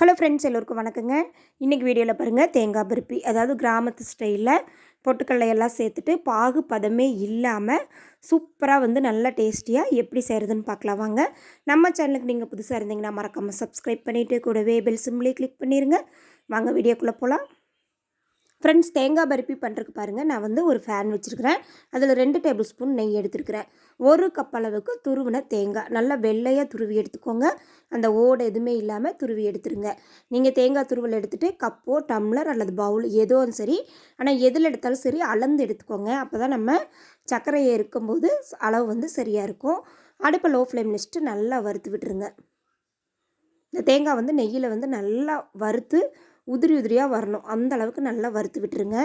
Hello friends எல்லோருக்கும் வணக்கங்க. இன்றைக்கி வீடியோவில் பாருங்கள் தேங்காய் பருப்பி அதாவது கிராமத்து ஸ்டைலில் பொட்டுக்கடலை எல்லாம் சேர்த்துட்டு பாகு பதமே இல்லாமல் சூப்பராக வந்து நல்லா டேஸ்டியாக எப்படி செய்கிறதுன்னு பார்க்கலாம் வாங்க நம்ம சேனலுக்கு நீங்கள் புதுசாக இருந்தீங்கன்னா மறக்காமல் சப்ஸ்கிரைப் பண்ணிவிட்டு கூடவே பெல் சிம்லேயே கிளிக் பண்ணிடுங்க வாங்க வீடியோக்குள்ளே போகலாம் ஃப்ரெண்ட்ஸ் தேங்காய் பருப்பி பண்ணுறதுக்கு பாருங்கள் நான் வந்து ஒரு ஃபேன் வச்சுருக்கிறேன். அதில் ரெண்டு டேபிள் ஸ்பூன் நெய் எடுத்துருக்கிறேன். ஒரு கப் அளவுக்கு துருவின தேங்காய். நல்லா வெள்ளையாக துருவி எடுத்துக்கோங்க. அந்த ஓடு எதுவுமே இல்லாமல் துருவி எடுத்துருங்க. நீங்கள் தேங்காய் துருவல் எடுத்துகிட்டு கப்போ டம்ளர் அல்லது பவுல் எதுவும் சரி. ஆனால் எதில் எடுத்தாலும் சரி அளந்து எடுத்துக்கோங்க. அப்போ தான் நம்ம சர்க்கரையை இருக்கும்போது அளவு வந்து சரியாக இருக்கும். அடுப்பை லோ ஃப்ளேம் வச்சுட்டு நல்லா வறுத்து விட்டுருங்க. இந்த தேங்காய் வந்து நெய்யில் வந்து நல்லா வறுத்து உதிரி உதிரியாக வரணும். அந்த அளவுக்கு நல்லா வறுத்து விட்டுருங்க.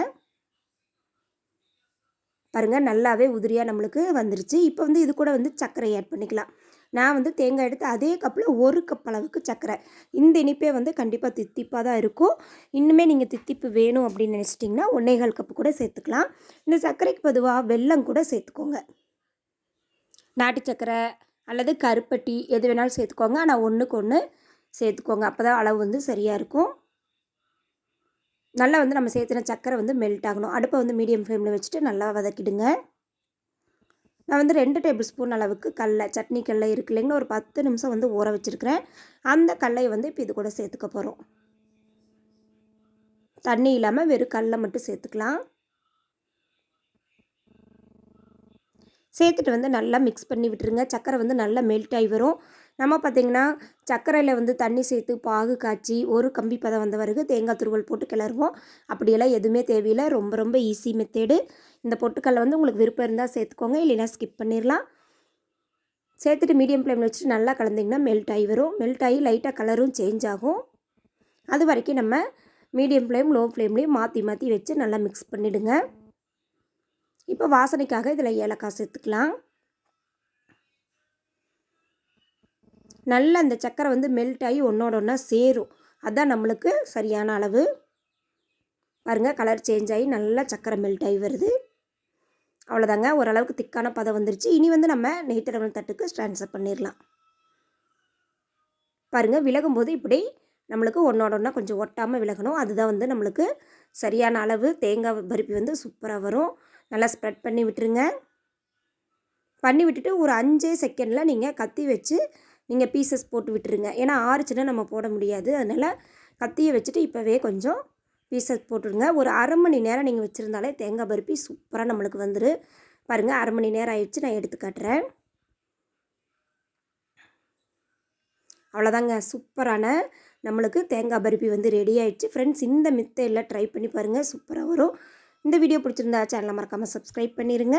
பாருங்கள் நல்லாவே உதிரியாக நம்மளுக்கு வந்துருச்சு. இப்போ வந்து இது கூட வந்து சர்க்கரை ஆட் பண்ணிக்கலாம். நான் வந்து தேங்காய் எடுத்து அதே கப்பில் ஒரு கப் அளவுக்கு சர்க்கரை. இந்த இனிப்பே வந்து கண்டிப்பாக தித்திப்பாக தான் இருக்கும். இன்னுமே நீங்கள் தித்திப்பு வேணும் அப்படின்னு நினச்சிட்டிங்கன்னா ஒன்னேகால் கப்பு கூட சேர்த்துக்கலாம். இந்த சர்க்கரைக்கு பொதுவாக வெல்லம் கூட சேர்த்துக்கோங்க. நாட்டு சர்க்கரை அல்லது கருப்பட்டி எது வேணாலும் சேர்த்துக்கோங்க. ஆனால் ஒன்றுக்கு ஒன்று சேர்த்துக்கோங்க. அப்போ தான் அளவு வந்து சரியாக இருக்கும். நல்லா வந்து நம்ம சேர்த்துன சக்கரை வந்து மெல்ட் ஆகணும். அடுப்பை வந்து மீடியம் ஃப்ளேமில் வச்சுட்டு நல்லா வதக்கிடுங்க. நான் வந்து ரெண்டு டேபிள் ஸ்பூன் அளவுக்கு கடலை சட்னி கடலை இருக்கு இல்லைங்களா ஒரு பத்து நிமிஷம் வந்து ஊற வச்சுருக்கிறேன். அந்த கடலையை வந்து இப்போ இது கூட சேர்த்துக்க போகிறோம் தண்ணி இல்லாமல் வெறும் கடலை மட்டும் சேர்த்துக்கலாம். சேர்த்துட்டு வந்து நல்லா மிக்ஸ் பண்ணி விட்டுருங்க. சக்கரை வந்து நல்லா மெல்ட் ஆகி வரும். நம்ம பார்த்திங்கன்னா சர்க்கரையில் வந்து தண்ணி சேர்த்து பாகு காய்ச்சி ஒரு கம்பி பதம் வந்த பிறகு தேங்காய் துருவல் போட்டு கிளறுவோம். அப்படியெல்லாம் எதுவுமே தேவையில்லை. ரொம்ப ரொம்ப ஈஸி மெத்தேடு இந்த பொட்டுக்கல்லை வந்து உங்களுக்கு விருப்பம் இருந்தால் சேர்த்துக்கோங்க. இல்லைன்னா ஸ்கிப் பண்ணிடலாம். சேர்த்துட்டு மீடியம் ஃப்ளேமில் வச்சுட்டு நல்லா கலந்திங்கன்னா மெல்ட் ஆகி வரும். மெல்ட் ஆகி லைட்டாக கலரும் சேஞ்ச் ஆகும். அது வரைக்கும் நம்ம மீடியம் ஃப்ளேம் லோ ஃப்ளேம்லேயும் மாற்றி மாற்றி வச்சு நல்லா மிக்ஸ் பண்ணிவிடுங்க இப்போ வாசனைக்காக இதில் ஏலக்காய் சேர்த்துக்கலாம். நல்லா அந்த சக்கரை வந்து மெல்ட் ஆகி ஒன்றோட ஒன்றா சேரும். அதுதான் நம்மளுக்கு சரியான அளவு. பாருங்கள் கலர் சேஞ்ச் ஆகி நல்லா சக்கரை மெல்ட் ஆகி வருது. அவ்வளோதாங்க ஓரளவுக்கு திக்கான பதம் வந்துருச்சு. இனி வந்து நம்ம நெய்த்தடவன் தட்டுக்கு ட்ரான்ஸ்ஃபர் பண்ணிடலாம் பாருங்கள் விலகும்போது இப்படி நம்மளுக்கு ஒன்றோட ஒன்றா கொஞ்சம் ஒட்டாமல் விலகணும். அதுதான் வந்து நம்மளுக்கு சரியான அளவு தேங்காய் பருப்பி வந்து சூப்பராக வரும். நல்லா ஸ்ப்ரெட் பண்ணி விட்டுருங்க. பண்ணி விட்டுட்டு ஒரு அஞ்சே செகண்டில் நீங்கள் கத்தி வச்சு நீங்கள் பீசஸ் போட்டு விட்டுருங்க. ஏன்னா ஆறுச்சுன்னா நம்ம போட முடியாது. அதனால் கத்தியை வச்சுட்டு இப்போவே கொஞ்சம் பீசஸ் போட்டுருங்க ஒரு அரை மணி நேரம் நீங்கள் வச்சுருந்தாலே தேங்காய் பருப்பி சூப்பராக நம்மளுக்கு வந்துடு பாருங்கள் அரை மணி நேரம் ஆயிடுச்சு. நான் எடுத்து காட்டுறேன். அவ்வளோதாங்க. சூப்பரான நம்மளுக்கு தேங்காய் பருப்பி வந்து ரெடி ஆயிடுச்சு. ஃப்ரெண்ட்ஸ் இந்த மித்தையில் ட்ரை பண்ணி பாருங்கள் சூப்பராக வரும். இந்த வீடியோ பிடிச்சிருந்தா சேனலை மறக்காமல் சப்ஸ்கிரைப் பண்ணிடுங்க